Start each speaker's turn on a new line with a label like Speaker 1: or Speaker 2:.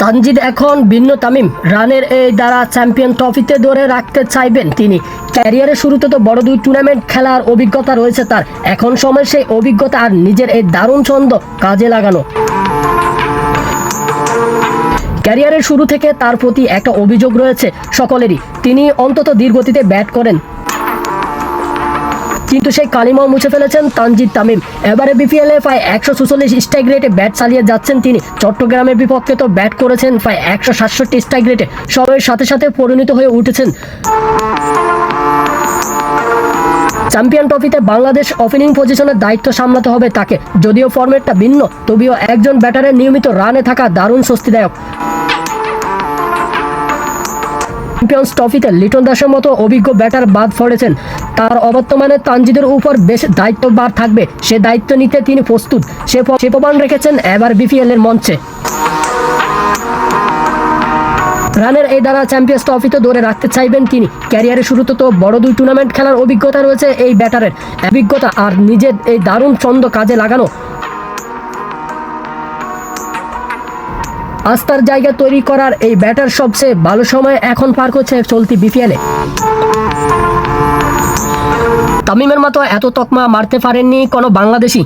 Speaker 1: তানজিদ এখন ভিন্ন তামিম। রানের এই দ্বারা চ্যাম্পিয়ন ট্রফিতে ধরে রাখতে চাইবেন তিনি। ক্যারিয়ারের শুরুতে তো বড় দুই টুর্নামেন্ট খেলার অভিজ্ঞতা রয়েছে তার। এখন সময় সেই অভিজ্ঞতা আর নিজের এই দারুণ ছন্দ কাজে লাগানো। ক্যারিয়ারের শুরু থেকে তার প্রতি একটা অভিযোগ রয়েছে সকলেরই। তিনি অন্তত ধীরগতিতে ব্যাট করেন। কিন্তু সেই কালিমাও মুছে ফেলেছেন তানজিদ তামিম। এবারে বিপিএল প্রায় একশো সুচল্লিশ স্ট্রাইক রেটে ব্যাট চালিয়ে যাচ্ছেন তিনি। চট্টগ্রামের বিপক্ষে তো ব্যাট করেছেন প্রায় একশো সাতষট্টি স্ট্রাইক রেটে সবের সাথে সাথে পরিণত হয়ে উঠেছেন। চ্যাম্পিয়ন ট্রফিতে বাংলাদেশ ওপেনিং পজিশনের দায়িত্ব সামলাতে হবে তাকে। যদিও ফরম্যাটটা ভিন্ন, তবেও একজন ব্যাটারের নিয়মিত রানে থাকা দারুণ স্বস্তিদায়ক। চ্যাম্পিয়ন্স ট্রফিতে লিটন দাসের মতো অভিজ্ঞ ব্যাটার বাদ পড়েছেন। তার অবর্তমানে তানজিদের উপর বেশ দায়িত্বভার থাকবে। সে দায়িত্ব নিতে তিনি প্রস্তুত। সে প্রমাণ রেখেছেন এবার বিপিএল এর মঞ্চে। রানের এই দ্বারা চ্যাম্পিয়ন্স ট্রফিতে ধরে রাখতে চাইবেন তিনি। ক্যারিয়ারের শুরুতে তো বড় দুই টুর্নামেন্ট খেলার অভিজ্ঞতা রয়েছে এই ব্যাটারের অভিজ্ঞতা আর নিজের এই দারুণ ছন্দ কাজে লাগানো। আস্থার জায়গা তৈরি করার এই ব্যাটার সবচেয়ে ভালো সময় এখন পার করছে চলতি বিপিএলে। তামিমের মতো এত তকমা মারতে পারেননি কোনো বাংলাদেশি।